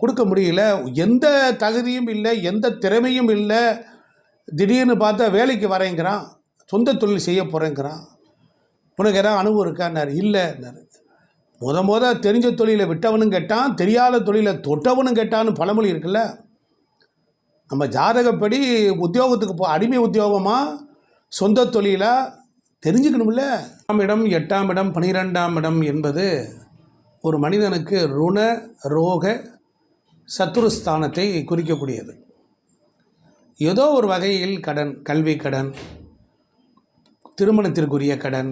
கொடுக்க முடியல. எந்த தகுதியும் இல்லை எந்த திறமையும் இல்லை. திடீர்னு பார்த்தா வேலைக்கு வரேங்கிறான். சொந்த தொழில் செய்ய போகிறேங்கிறான் உனக்கு ஏதாவது அனுபவம் இருக்கான்னாரு இல்லைன்னாரு முத முத தெரிஞ்ச தொழிலை விட்டவனும் கேட்டான் தெரியாத தொழிலை தொட்டவனும் கேட்டான்னு பழமொழி இருக்குல்ல. நம்ம ஜாதகப்படி உத்தியோகத்துக்கு போ அடிமை உத்தியோகமாக சொந்த தொழிலாக தெரிஞ்சுக்கணும்ல. எட்டாம் இடம் எட்டாம் இடம் பனிரெண்டாம் இடம் என்பது ஒரு மனிதனுக்கு ருண ரோக சத்துருஸ்தானத்தை குறிக்கக்கூடியது. ஏதோ ஒரு வகையில் கடன் கல்வி கடன் திருமணத்திற்குரிய கடன்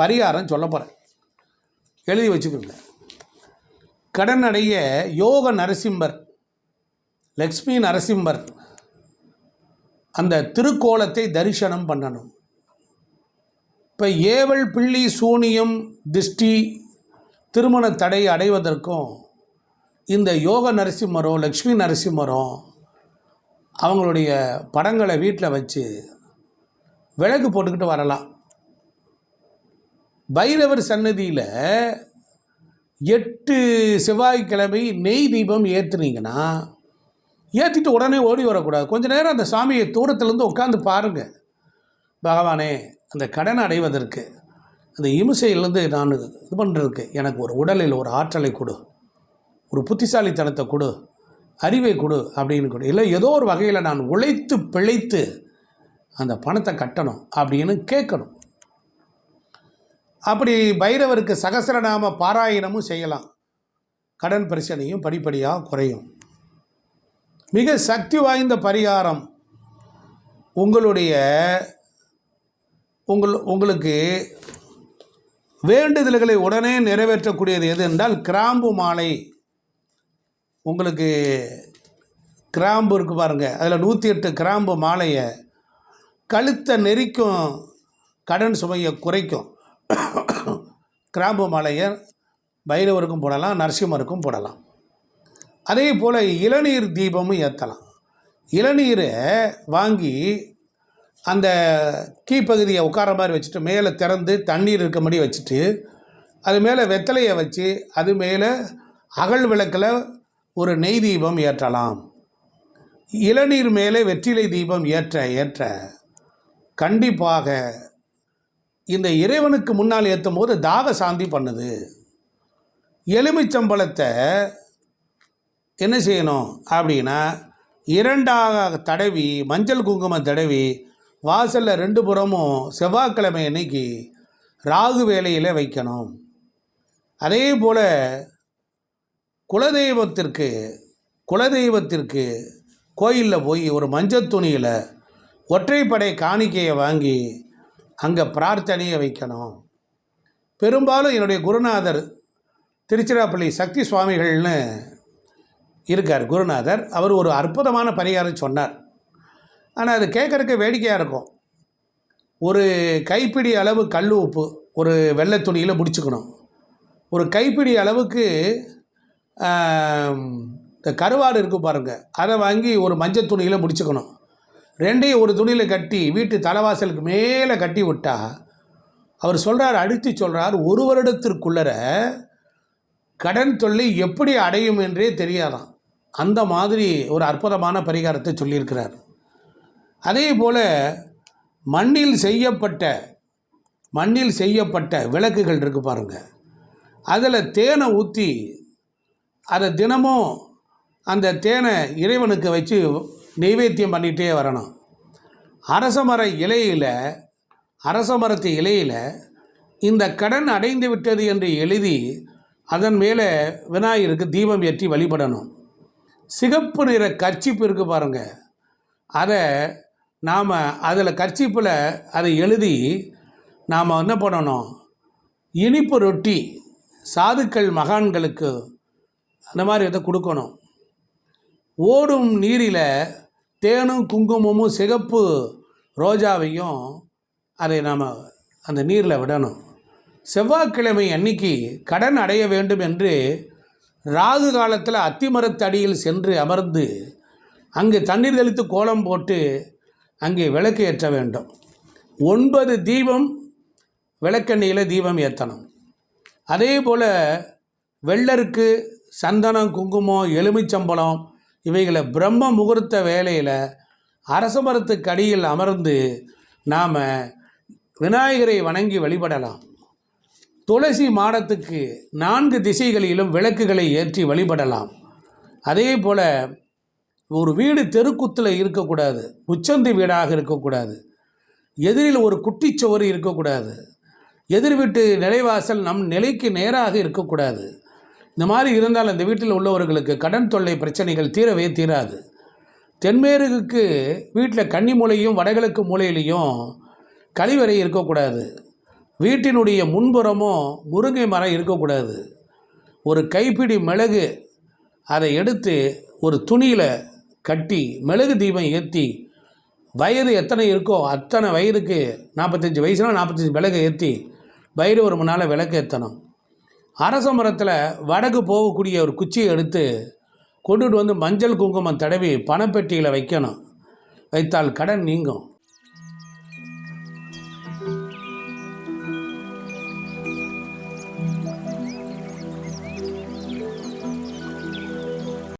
பரிகாரம் சொல்ல போகிறேன் எழுதி வச்சுக்கோங்க. கடன் அடைய யோக நரசிம்மர் லக்ஷ்மி நரசிம்மர் அந்த திருக்கோலத்தை தரிசனம் பண்ணணும். இப்போ ஏவல் பிள்ளி சூனியம் திஷ்டி திருமண தடை அடைவதற்கும் இந்த யோக நரசிம்மரும் லக்ஷ்மி நரசிம்மரும் அவங்களுடைய படங்களை வீட்டில் வச்சு விளக்கு போட்டுக்கிட்டு வரலாம். பைரவர் சன்னதியில் எட்டு செவ்வாய்க்கிழமை நெய் தீபம் ஏற்றுனீங்கன்னா ஏற்றிட்டு உடனே ஓடி வரக்கூடாது. கொஞ்ச நேரம் அந்த சாமியை தூரத்துலேருந்து உட்காந்து பாருங்கள் பகவானே அந்த கடன் அடைவதற்கு அந்த இம்சையிலேருந்து நான் இது பண்ணுறதுக்கு எனக்கு ஒரு உடலில் ஒரு ஆற்றலை கொடு. ஒரு புத்திசாலித்தனத்தை கொடு அறிவை கொடு அப்படின்னு கொடு. இல்லை ஏதோ ஒரு வகையில் நான் உழைத்து பிழைத்து அந்த பணத்தை கட்டணும் அப்படின்னு கேட்கணும். அப்படி பைரவருக்கு சகசரநாம பாராயணமும் செய்யலாம். கடன் பிரச்சனையும் படிப்படியாக குறையும். மிக சக்தி வாய்ந்த பரிகாரம் உங்களுடைய உங்கள் உங்களுக்கு வேண்டுதல்களை உடனே நிறைவேற்றக்கூடியது எது என்றால் கிராம்பு மாலை. உங்களுக்கு கிராம்பு இருக்குது பாருங்கள் அதில் நூற்றி எட்டு கிராம்பு மாலையை கழுத்தை நெரிக்கும் கடன் சுமையை குறைக்கும். கிராம்பு மாலையை பைரவருக்கும் போடலாம் நரசிம்மருக்கும் போடலாம். அதே போல் இளநீர் தீபமும் ஏற்றலாம் இளநீரை வாங்கி அந்த கீப்பகுதியை உட்கார மாதிரி வச்சுட்டு மேலே திறந்து தண்ணீர் இருக்கும்படி வச்சுட்டு அது மேலே வெத்தலையை வச்சு அது மேலே அகல் விளக்கில் ஒரு நெய் தீபம் ஏற்றலாம். இளநீர் மேலே வெற்றிலை தீபம் ஏற்ற ஏற்ற. கண்டிப்பாக இந்த இறைவனுக்கு முன்னால் ஏற்றும் போது தாக சாந்தி பண்ணுது. எலுமிச்சம்பழத்தை என்ன செய்யணும் அப்படின்னா இரண்டாக தடவி மஞ்சள் குங்குமம் தடவி வாசலில் ரெண்டு புறமும் செவ்வாய்க்கிழமை அன்னைக்கு ராகு வேலையில் வைக்கணும். அதே போல் குலதெய்வத்திற்கு குலதெய்வத்திற்கு கோயிலில் போய் ஒரு மஞ்சள் துணியில் ஒற்றைப்படை காணிக்கையை வாங்கி அங்கே பிரார்த்தனையை வைக்கணும். பெரும்பாலும் என்னுடைய குருநாதர் திருச்சிராப்பள்ளி சக்தி சுவாமிகள்னு இருக்கார் குருநாதர். அவர் ஒரு அற்புதமான பரிகாரம் சொன்னார். ஆனால் அது கேட்குறக்கு வேடிக்கையாக இருக்கும். ஒரு கைப்பிடி அளவு கல் உப்பு ஒரு வெள்ளை துணியில் முடிச்சுக்கணும். ஒரு கைப்பிடி அளவுக்கு இந்த கருவாடு இருக்குது பாருங்கள் அதை வாங்கி ஒரு மஞ்சள் துணியில் முடிச்சுக்கணும். ரெண்டையும் ஒரு துணியில் கட்டி வீட்டு தலைவாசலுக்கு மேலே கட்டி விட்டா அவர் சொல்கிறார் அடித்து சொல்கிறார் ஒரு வருடத்திற்குள்ளர கடன் தொல்லை எப்படி அடையும் என்றே தெரியாதாம் அந்த மாதிரி ஒரு அற்புதமான பரிகாரத்தை சொல்லியிருக்கிறார். அதே போல் மண்ணில் செய்யப்பட்ட மண்ணில் செய்யப்பட்ட விளக்குகள் இருக்குது பாருங்கள் அதில் தேனை ஊற்றி அதை தினமும் அந்த தேனை இறைவனுக்கு வச்சு நெய்வேத்தியம் பண்ணிகிட்டே வரணும். அரசமர இலையில் அரச மரத்து இலையில் இந்த கடன் அடைந்து விட்டது என்று எழுதி அதன் மேலே விநாயகருக்கு தீபம் ஏற்றி வழிபடணும். சிகப்பு நிற கர்ச்சிப்பு இருக்குது பாருங்கள் அதை நாம் அதில் கர்ச்சிப்பில் அதை எழுதி நாம் என்ன பண்ணணும்? இனிப்பு ரொட்டி சாதுக்கள் மகான்களுக்கு அந்த மாதிரி இதை கொடுக்கணும். ஓடும் நீரில் தேனும் குங்குமமும் சிகப்பு ரோஜாவையும் அதை நாம் அந்த நீரில் விடணும். செவ்வாய்க்கிழமை அன்னைக்கு கடன் அடைய வேண்டும் என்று ராகு காலத்தில் அத்திமரத்தடியில் சென்று அமர்ந்து அங்கு தண்ணீர் தெளித்து கோலம் போட்டு அங்கே விளக்கு ஏற்ற வேண்டும். ஒன்பது தீபம் விளக்கெண்ணெயில் தீபம் ஏற்றணும் அதே போல் வெள்ளருக்கு சந்தனம் குங்குமம் எலுமிச்சம்பழம் இவைகளை பிரம்ம முகூர்த்த வேலையில் அரச மரத்துக்கடியில் அமர்ந்து நாம் விநாயகரை வணங்கி வழிபடலாம். துளசி மாடத்துக்கு நான்கு திசைகளிலும் விளக்குகளை ஏற்றி வழிபடலாம். அதே போல் ஒரு வீடு தெருக்குத்தில் இருக்கக்கூடாது உச்சந்தி வீடாக இருக்கக்கூடாது எதிரில் ஒரு குட்டிச்சுவர் இருக்கக்கூடாது எதிர் வீட்டு நிலைவாசல் நம் நிலைக்கு நேராக இருக்கக்கூடாது. இந்த மாதிரி இருந்தால் அந்த வீட்டில் உள்ளவர்களுக்கு கடன் தொல்லை பிரச்சனைகள் தீரவே தீராது. தென்மேற்குக்கு வீட்டில் கன்னி மூலையும் வடகிழக்கு மூலையிலையும் கழிவறை இருக்கக்கூடாது. வீட்டினுடைய முன்புறமும் முருங்கை மரம் இருக்கக்கூடாது. ஒரு கைப்பிடி மிளகு அதை எடுத்து ஒரு துணியில் கட்டி மிளகு தீபம் ஏற்றி வயது எத்தனை இருக்கோ அத்தனை வயதுக்கு நாற்பத்தஞ்சு வயசுனால் நாற்பத்தஞ்சு மிளகு ஏற்றி வயிறு ஒரு முன்னால் விளக்கு ஏற்றணும் அரச மரத்தில் வடக்கு போகக்கூடிய ஒரு குச்சியை எடுத்து கொண்டுட்டு வந்து மஞ்சள் குங்குமம் தடவி பணப்பெட்டியில் வைக்கணும். வைத்தால் கடன் நீங்கும்.